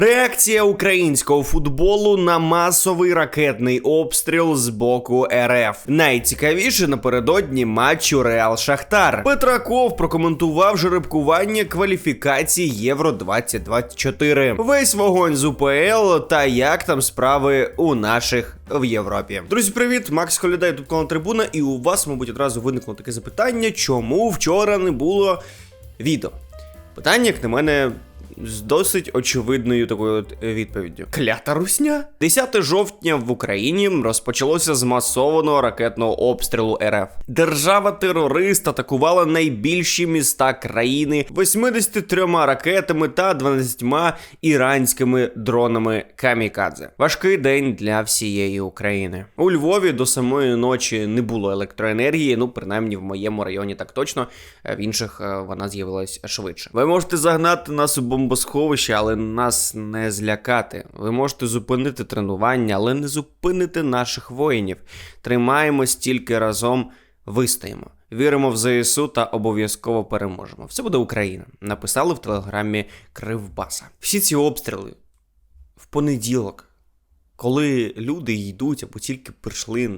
Реакція українського футболу на масовий ракетний обстріл з боку РФ. Найцікавіше напередодні матчу Реал Шахтар. Петраков прокоментував жеребкування кваліфікації Євро 2024. Весь вогонь з УПЛ та як там справи у наших в Європі. Друзі, привіт! Макс Холідай, тут канал Трибуна, і у вас, мабуть, одразу виникло таке запитання, чому вчора не було відео. Питання, як на мене, з досить очевидною такою от відповіддю. Клята русня? 10 жовтня в Україні розпочалося з масованого ракетного обстрілу РФ. Держава-терорист атакувала найбільші міста країни 83 ракетами та 12 іранськими дронами камікадзе. Важкий день для всієї України. У Львові до самої ночі не було електроенергії. Ну, принаймні в моєму районі так точно. В інших е, вона з'явилась швидше. Ви можете загнати нас у бомбосховище, але нас не злякати. Ви можете зупинити тренування, але не зупинити наших воїнів. Тримаємось тільки разом, вистаємо. Віримо в ЗСУ та обов'язково переможемо. Все буде Україна. Написали в телеграмі Кривбаса. Всі ці обстріли в понеділок. Коли люди йдуть або тільки прийшли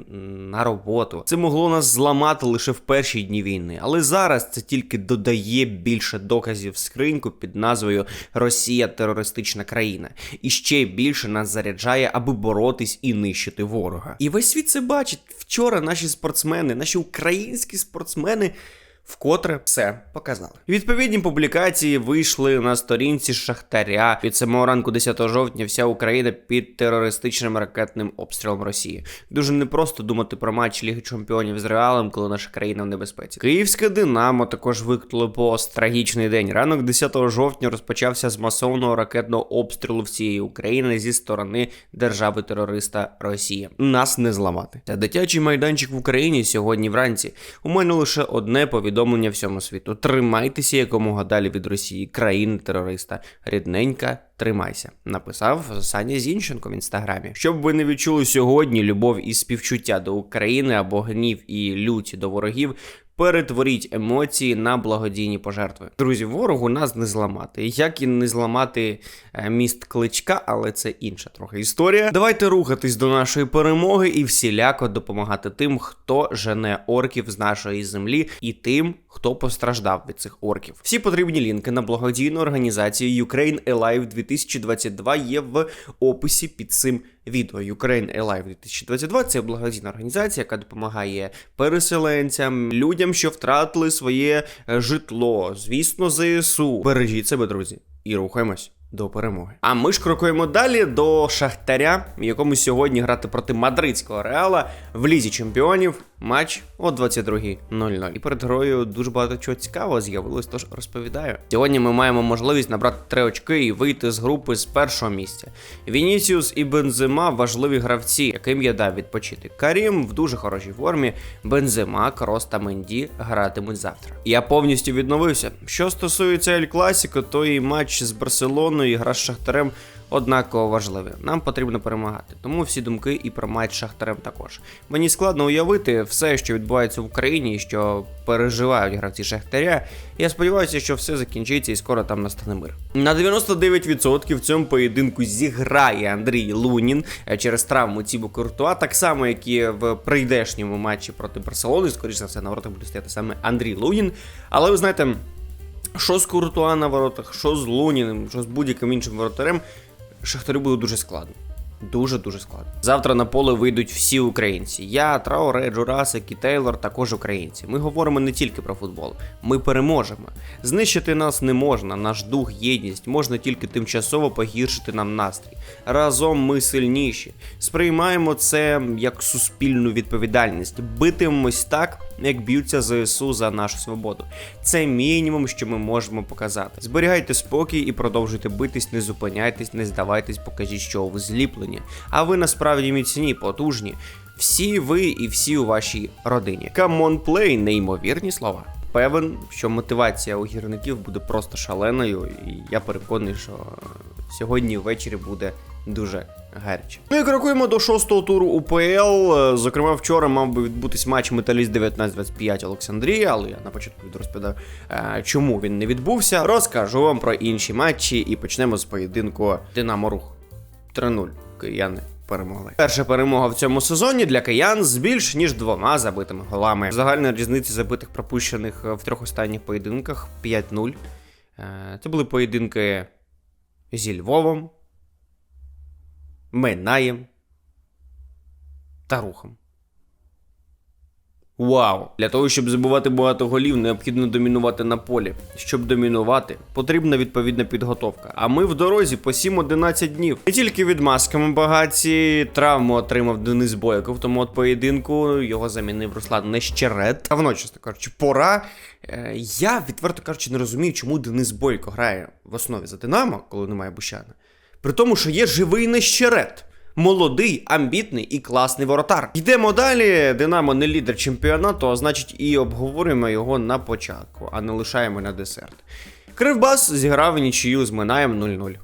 на роботу, це могло нас зламати лише в перші дні війни. Але зараз це тільки додає більше доказів в скриньку під назвою Росія терористична країна, і ще більше нас заряджає, аби боротись і нищити ворога. І весь світ це бачить. Вчора наші спортсмени, наші українські спортсмени. Вкотре все показали. Відповідні публікації вийшли на сторінці Шахтаря. Від самого ранку 10 жовтня вся Україна під терористичним ракетним обстрілом Росії. Дуже непросто думати про матч Ліги Чемпіонів з Реалом, коли наша країна в небезпеці. Київське Динамо також виклало пост. Трагічний день. Ранок 10 жовтня розпочався з масовного ракетного обстрілу всієї України зі сторони держави-терориста Росії. Нас не зламати. Та дитячий майданчик в Україні сьогодні вранці. У мене лише одне повідомлення всьому світу: тримайтеся якомога далі від Росії, країни терориста. Рідненька, тримайся. Написав Саня Зінченко в інстаграмі. Щоб ви не відчули сьогодні любов і співчуття до України або гнів і люті до ворогів. Перетворіть емоції на благодійні пожертви. Друзі, ворогу нас не зламати. Як і не зламати е, міст кличка, але це інша трохи історія. Давайте рухатись до нашої перемоги і всіляко допомагати тим, хто жене орків з нашої землі, і тим, хто постраждав від цих орків. Всі потрібні лінки на благодійну організацію Ukraine Alive 2022 є в описі під цим відео. Ukraine Alive 2022 – це благодійна організація, яка допомагає переселенцям, людям, що втратили своє е, житло. Звісно, ЗСУ. Бережіть себе, друзі, і рухаємось. До перемоги. А ми ж крокуємо далі до Шахтаря, якому сьогодні грати проти мадридського реала в лізі чемпіонів. Матч о 22.00. І перед грою дуже багато чого цікавого з'явилось, тож розповідаю. Сьогодні ми маємо можливість набрати три очки і вийти з групи з першого місця. Вінісіус і Бензема важливі гравці, яким я дав відпочити. Карім в дуже хорошій формі. Бензема, Крос та Менді гратимуть завтра. Я повністю відновився. Що стосується Ель Класіко, то і матч з Барселоною, і гра з Шахтарем однаково важливі. Нам потрібно перемагати. Тому всі думки і про матч Шахтарем також. Мені складно уявити все, що відбувається в Україні, і що переживають гравці Шахтаря. Я сподіваюся, що все закінчиться і скоро там настане мир. На 99% в цьому поєдинку зіграє Андрій Лунін е, через травму Цібо Куртуа, так само, як і в прийдешньому матчі проти Барселони. Скоріше за все, на воротах буде стояти саме Андрій Лунін. Але ви знаєте. Що з Куртуа на воротах, що з Луніним, що з будь-яким іншим воротарем, Шахтарю буде дуже складно. Дуже дуже складно. Завтра на поле вийдуть всі українці. Я, Трауре, Джурасик і Тейлор також українці. Ми говоримо не тільки про футбол. Ми переможемо. Знищити нас не можна, наш дух, єдність можна тільки тимчасово погіршити нам настрій. Разом ми сильніші. Сприймаємо це як суспільну відповідальність. Битимемось так, як б'ються ЗСУ за нашу свободу. Це мінімум, що ми можемо показати. Зберігайте спокій і продовжуйте битись, не зупиняйтесь, не здавайтесь, покажіть, що ви зліплені. А ви насправді міцні, потужні. Всі ви і всі у вашій родині. Камон плей, неймовірні слова. Певен, що мотивація у гірників буде просто шаленою, і я переконаний, що сьогодні ввечері буде дуже гаряче. Ну і крокуємо до шостого туру УПЛ. Е, Зокрема, вчора мав би відбутись матч Металіст 19-25 Олександрія, але я на початку відео розповідав, е, чому він не відбувся. Розкажу вам про інші матчі і почнемо з поєдинку Динамо Рух. 3-0. Кияни перемогли. Перша перемога в цьому сезоні для киян з більш ніж двома забитими голами. Загальна різниця забитих пропущених в трьох останніх поєдинках 5-0. Е, Це були поєдинки зі Львовом, Минаєм та рухом. Вау! Для того, щоб забивати багато голів, необхідно домінувати на полі. Щоб домінувати, потрібна відповідна підготовка. А ми в дорозі по 7-11 днів. Не тільки від масками багаті, травму отримав Денис Бойков, тому от поєдинку його замінив Руслан Нещерет. А чесно кажучи, пора. Е, я відверто кажучи, не розумію, чому Денис Бойко грає в основі за Динамо, коли немає Бущана. При тому, що є живий Нещерет. Молодий, амбітний і класний воротар. Йдемо далі. Динамо не лідер чемпіонату, а значить і обговорюємо його на початку, а не лишаємо на десерт. Кривбас зіграв нічию з Минаєм 0-0.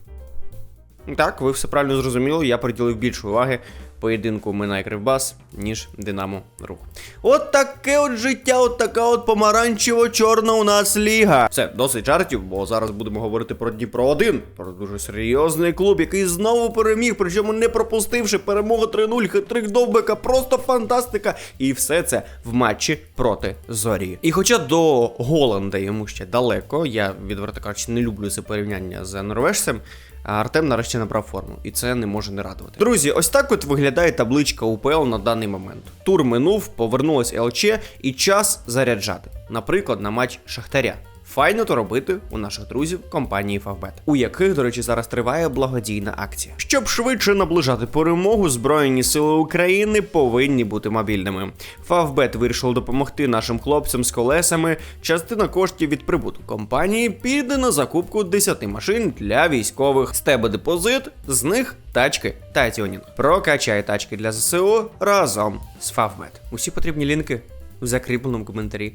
Так, ви все правильно зрозуміли, я приділив більше уваги поєдинку Минай Кривбас, ніж Динамо Рух. От таке от життя, от така от помаранчево-чорна у нас ліга. Все, досить жартів, бо зараз будемо говорити про Дніпро 1 про дуже серйозний клуб, який знову переміг, причому не пропустивши перемогу 3-0, хитрик довбика, просто фантастика. І все це в матчі проти зорі. І хоча до Голланда йому ще далеко, я відверто кажучи, не люблю це порівняння з норвежцем. Артем нарешті набрав форму, і це не може не радувати. Друзі, ось так от виглядає табличка УПЛ на даний момент. Тур минув, повернулась ЛЧ і час заряджати. Наприклад, на матч Шахтаря. Файно то робити у наших друзів компанії Favbet, у яких, до речі, зараз триває благодійна акція. Щоб швидше наближати перемогу, Збройні сили України повинні бути мобільними. Favbet вирішив допомогти нашим хлопцям з колесами. Частина коштів від прибутку компанії піде на закупку 10 машин для військових. З тебе депозит, з них тачки та тюнінг. Прокачай тачки для ЗСУ разом з Favbet. Усі потрібні лінки в закріпленому коментарі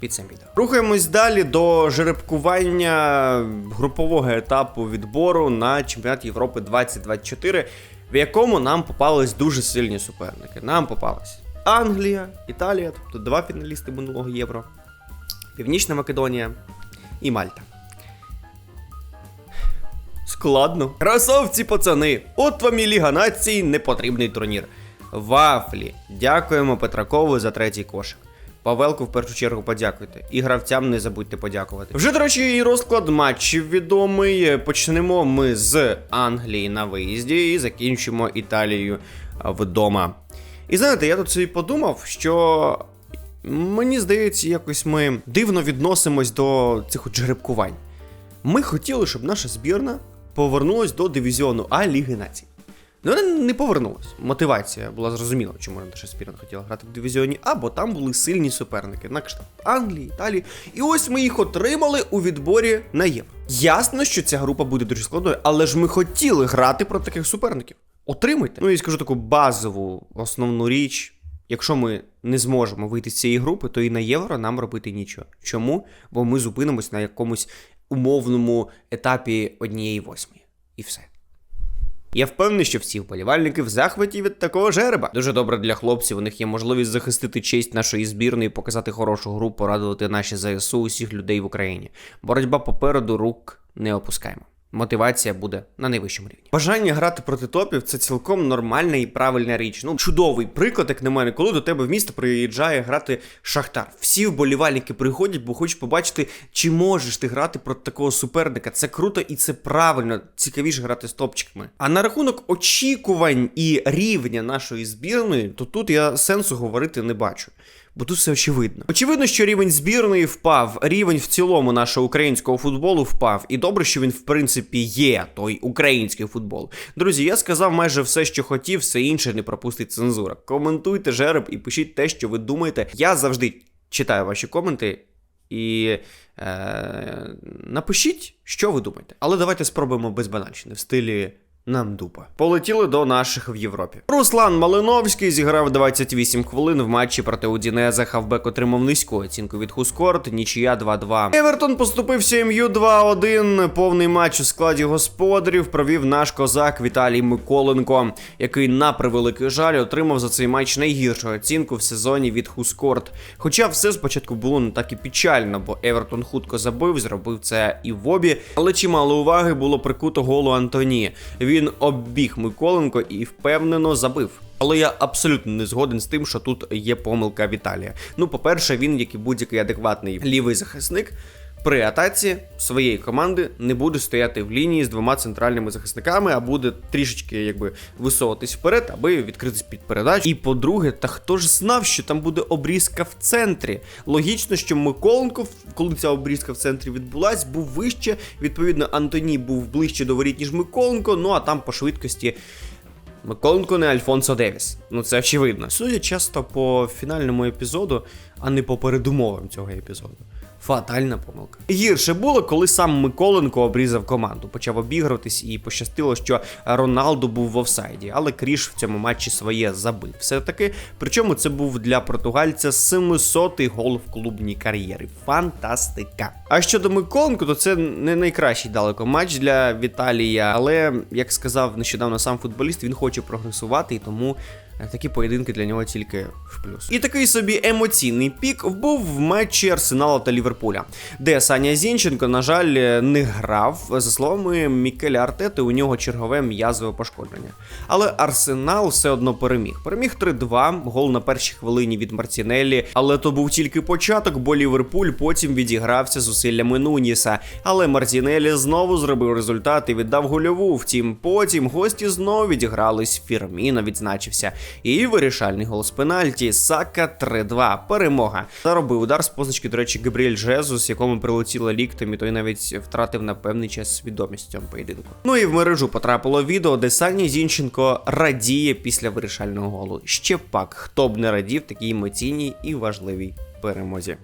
під цим відео. Рухаємось далі до жеребкування групового етапу відбору на чемпіонат Європи 2024, в якому нам попались дуже сильні суперники. Нам попались Англія, Італія, тобто два фіналісти минулого євро, Північна Македонія і Мальта. Складно. Красавці, пацани! От вам і Ліга націй, непотрібний турнір. Вафлі. Дякуємо Петракову за третій кошик. Павелку в першу чергу подякуйте. І гравцям не забудьте подякувати. Вже, до речі, і розклад матчів відомий. Почнемо ми з Англії на виїзді і закінчимо Італією вдома. І знаєте, я тут собі подумав, що мені здається, якось ми дивно відносимось до цих жеребкувань. Ми хотіли, щоб наша збірна повернулась до дивізіону А Ліги Націй. Ну, вона не повернулась. Мотивація була зрозуміла, чому наша збірна хотіла грати в дивізіоні А, бо там були сильні суперники на кшталт Англії, Італії. І ось ми їх отримали у відборі на Євро. Ясно, що ця група буде дуже складною, але ж ми хотіли грати проти таких суперників. Отримайте. Ну і скажу таку базову основну річ. Якщо ми не зможемо вийти з цієї групи, то і на євро нам робити нічого. Чому? Бо ми зупинимось на якомусь умовному етапі однієї восьмої. І все. Я впевнений, що всі вболівальники в захваті від такого жереба. Дуже добре для хлопців. У них є можливість захистити честь нашої збірної, показати хорошу гру, порадувати наші ЗСУ усіх людей в Україні. Боротьба попереду рук не опускаємо. Мотивація буде на найвищому рівні. Бажання грати проти топів це цілком нормальна і правильна річ. Ну, чудовий приклад, як на мене, коли до тебе в місто приїжджає грати Шахтар. Всі вболівальники приходять, бо хочуть побачити, чи можеш ти грати проти такого суперника. Це круто і це правильно. Цікавіше грати з топчиками. А на рахунок очікувань і рівня нашої збірної, то тут я сенсу говорити не бачу. Бо тут все очевидно. Очевидно, що рівень збірної впав, рівень в цілому нашого українського футболу впав. І добре, що він, в принципі, є той український футбол. Друзі, я сказав майже все, що хотів, все інше не пропустить цензура. Коментуйте жереб і пишіть те, що ви думаєте. Я завжди читаю ваші коменти. І е, напишіть, що ви думаєте. Але давайте спробуємо без банальщини в стилі Нам дупа. Полетіли до наших в Європі. Руслан Малиновський зіграв 28 хвилин в матчі проти Удінеза. Хавбек отримав низьку оцінку від Хускорт, нічия 2-2. Евертон поступився МЮ 2-1. Повний матч у складі господарів провів наш козак Віталій Миколенко, який на превеликий жаль отримав за цей матч найгіршу оцінку в сезоні від Хускорт. Хоча все спочатку було не так і печально, бо Евертон хутко забив, зробив це і в обі, але чимало уваги було прикуто голу Антоні. Він оббіг Миколенко і впевнено забив. Але я абсолютно не згоден з тим, що тут є помилка Віталія. Ну, по-перше, він, як і будь-який адекватний лівий захисник, при атаці своєї команди не буде стояти в лінії з двома центральними захисниками, а буде трішечки якби висовуватись вперед, аби відкритись під передач. І по-друге, та хто ж знав, що там буде обрізка в центрі? Логічно, що Миколенко, коли ця обрізка в центрі відбулась, був вище. Відповідно, Антоні був ближче до воріт, ніж Миколенко. Ну а там по швидкості. Миколенко не Альфонсо Девіс. Ну це очевидно. Судять часто по фінальному епізоду, а не по передумовам цього епізоду. Фатальна помилка. Гірше було, коли сам Миколенко обрізав команду, почав обігруватись і пощастило, що Роналду був в офсайді, але Кріш в цьому матчі своє забив. Все таки, причому це був для португальця 700-й гол в клубній кар'єрі. Фантастика. А щодо Миколенко, то це не найкращий далеко матч для Віталія, але як сказав нещодавно сам футболіст, він хоче прогресувати і тому. Е, Такі поєдинки для нього тільки в плюс. І такий собі емоційний пік був в матчі Арсенала та Ліверпуля, де Саня Зінченко, на жаль, не грав. За словами Мікеля Артети, у нього чергове м'язове пошкодження. Але Арсенал все одно переміг. Переміг 3-2, гол на першій хвилині від Мартінеллі. Але то був тільки початок, бо Ліверпуль потім відігрався зусиллями Нуніса. Але Мартінеллі знову зробив результат і віддав гольову. Втім, потім гості знову відігрались. Фірміно відзначився. І вирішальний гол з пенальті. Сака 3-2. Перемога. Заробив удар з позначки, до речі, Габріель Жезус, якому прилетіло ліктем, і той навіть втратив на певний час свідомість цьому поєдинку. Ну і в мережу потрапило відео, де Саня Зінченко радіє після вирішального голу. Ще пак, хто б не радів такій емоційній і важливій перемозі.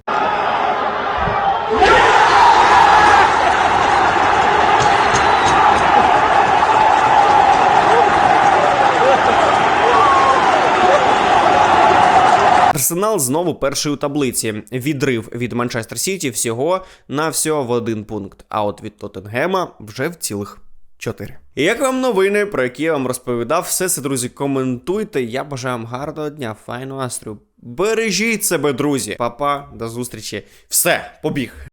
Арсенал знову перший у таблиці. Відрив від Манчестер Сіті всього на всього в один пункт. А от від Тоттенгема вже в цілих чотири. І як вам новини, про які я вам розповідав, все це, друзі, коментуйте. Я бажаю вам гарного дня, файного настрою. Бережіть себе, друзі. Па-па, до зустрічі. Все, побіг.